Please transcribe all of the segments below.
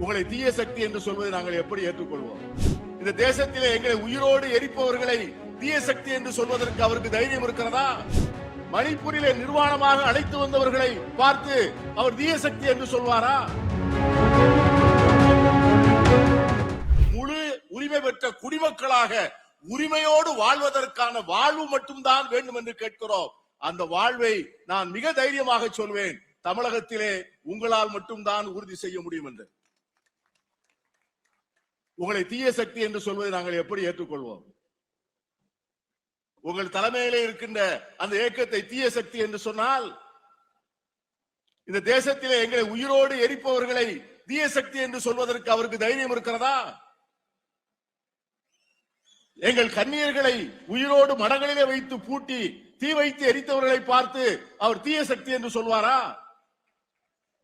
உங்களை தீய சக்தி என்று சொல்வதை நாங்கள் எப்படி ஏற்றுக்கொள்வோம்? இந்த தேசத்திலே எங்களை உயிரோடு எரிப்பவர்களை தீய சக்தி என்று சொல்வதற்கு அவருக்கு தைரியம் இருக்கிறதா? மணிப்பூரிலே நிர்வாணமாக அழைத்து வந்தவர்களை பார்த்து அவர் தீய சக்தி என்று சொல்வாரா? முழு உரிமை பெற்ற குடிமக்களாக உரிமையோடு வாழ்வதற்கான வாழ்வு மட்டும்தான் வேண்டும் என்று கேட்கிறோம். அந்த வாழ்வை நான் மிக தைரியமாக சொல்வேன். தமிழகத்திலே உங்களால் மட்டும்தான் உறுதி செய்ய முடியும் என்று. உங்களை தீய சக்தி என்று சொல்வதை நாங்கள் எப்படி ஏற்றுக்கொள்வோம்? உங்கள் தலைமையிலே இருக்கின்ற அந்த இயக்கத்தை தீய சக்தி என்று சொன்னால் இந்த தேசத்திலே எங்களை உயிரோடு எரிப்பவர்களை தீய சக்தி என்று சொல்வதற்கு அவருக்கு தைரியம் இருக்கிறதா? எங்கள் கண்ணீர்களை உயிரோடு மடங்களிலே வைத்து பூட்டி தீ வைத்து எரித்தவர்களை பார்த்து அவர் தீய சக்தி என்று சொல்வாரா?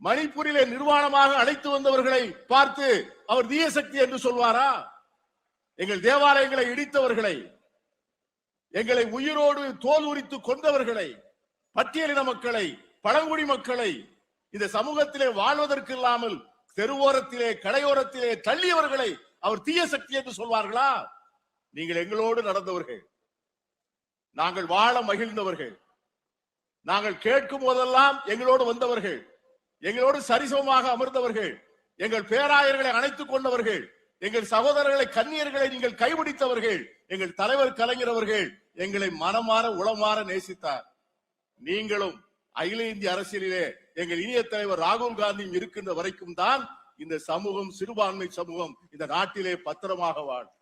மணிப்பூரிலே நிர்வாணமாக அழைத்து வந்தவர்களை பார்த்து அவர் தீயசக்தி என்று சொல்வாரா? எங்கள் தேவாலயங்களை இடித்தவர்களை எங்களை உயிரோடு தோல் உரித்து கொண்டவர்களை பட்டியலின மக்களை பழங்குடி மக்களை இந்த சமூகத்திலே வாழ்வதற்கு இல்லாமல் தெருவோரத்திலே கடையோரத்திலே தள்ளியவர்களை அவர் தீய சக்தி என்று சொல்வார்களா? நீங்கள் எங்களோடு நடந்தவர்கள். நாங்கள் வாழ மகிழ்ந்தவர்கள். நாங்கள் கேட்கும் போதெல்லாம் எங்களோடு வந்தவர்கள். எங்களோடு சரிசமமாக அமர்ந்தவர்கள் எங்கள் பேராயர்களை அணைத்துக் கொண்டவர்கள் எங்கள் சகோதரர்களை கன்னியர்களை நீங்கள் கைபிடித்தவர்கள் எங்கள் தலைவர் கலைஞர் அவர்கள் எங்களை மனமாற உளமாற நேசித்தார். நீங்களும் அகில இந்திய அரசியலிலே எங்கள் இனிய தலைவர் ராகுல் காந்தியும் இருக்கின்ற வரைக்கும் தான் இந்த சமூகம் சிறுபான்மை சமூகம் இந்த நாட்டிலே பத்திரமாக வாழும்.